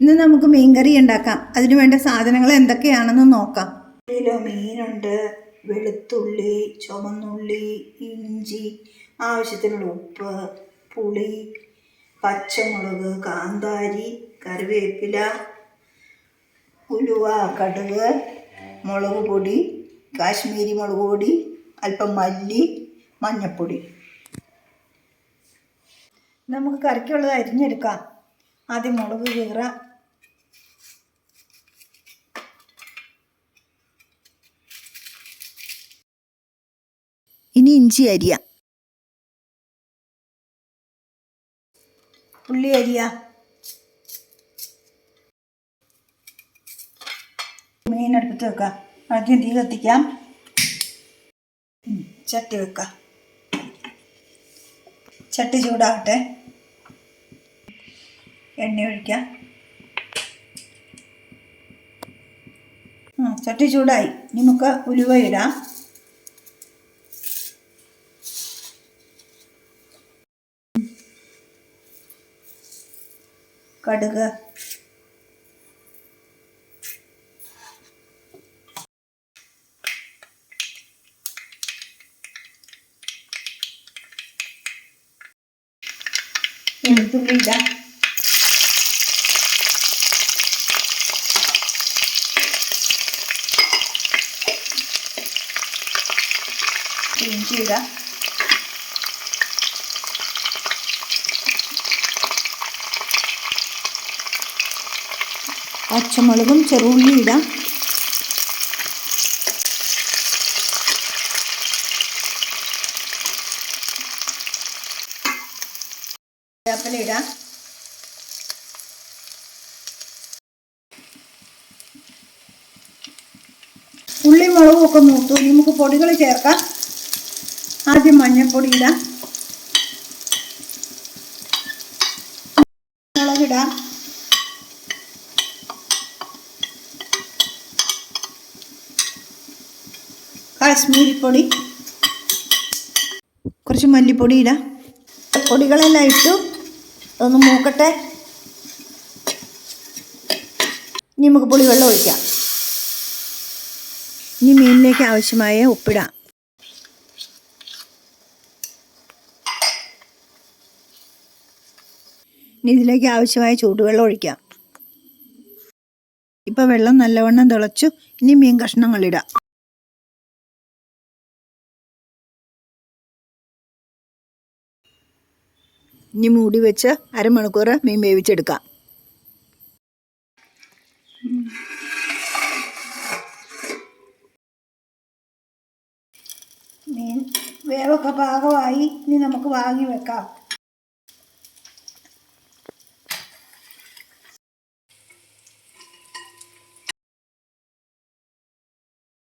ഇന്ന് നമുക്ക് മീൻകറി ഉണ്ടാക്കാം. അതിന് വേണ്ട സാധനങ്ങൾ എന്തൊക്കെയാണെന്ന് നോക്കാം. കിലോ മീനുണ്ട് വെളുത്തുള്ളി ചുവന്നുള്ളി ഇഞ്ചി ആവശ്യത്തിനുള്ള ഉപ്പ് പുളി പച്ചമുളക് കാന്താരി കറിവേപ്പില ഉലുവ കടുക് മുളക് പൊടി കാശ്മീരി മുളക് പൊടി അല്പം മല്ലി മഞ്ഞൾപ്പൊടി നമുക്ക് കറിക്കുള്ളത് അരിഞ്ഞെടുക്കാം. ആദ്യം മുളക് കീറാം. ഇനി ഇഞ്ചി അരിയാം. ഉള്ളി അരിയാം. മീൻ അടുപ്പത്ത് വെക്കാം. ആദ്യം തീ കത്തിക്കാം. ചട്ടി വെക്കാം. ചട്ടി ചൂടാകട്ടെ എണ്ണ ഒഴിക്കാം. ചട്ടി ചൂടായി. നമുക്ക് ഉലുവ ഇടാം. കടുക് വെളുത്തുള്ളി ഇടാം ഇഞ്ചി പച്ചമുളകും ചെറുള്ളി ഇടാം. ഇടാം. ഉള്ളി മുളകും ഒക്കെ മൂത്തു. നമുക്ക് പൊടികൾ ചേർക്കാം. ആദ്യം മഞ്ഞൾപ്പൊടി ഇടാം. മുളകിടാം. കാശ്മീരി പൊടി. കുറച്ച് മല്ലിപ്പൊടി ഇടാം. പൊടികളെല്ലാം ഇട്ടു. ഒന്ന് മൂക്കട്ടെ. ഇനി നമുക്ക് പുളിവെള്ളം ഒഴിക്കാം. ഇനി മീനിലേക്ക് ആവശ്യമായ ഉപ്പിടാം ഇനി ഇതിലേക്ക് ആവശ്യമായ ചൂടുവെള്ളം ഒഴിക്കാം. ഇപ്പം വെള്ളം നല്ലവണ്ണം തിളച്ചു. ഇനി മീൻ കഷ്ണങ്ങളിടാം ഇനി മൂടി വെച്ച് അരമണിക്കൂർ മീൻ വേവിച്ചെടുക്കാം. മീൻ വേവൊക്കെ പാകമായി ഇനി നമുക്ക് വാങ്ങി വെക്കാം.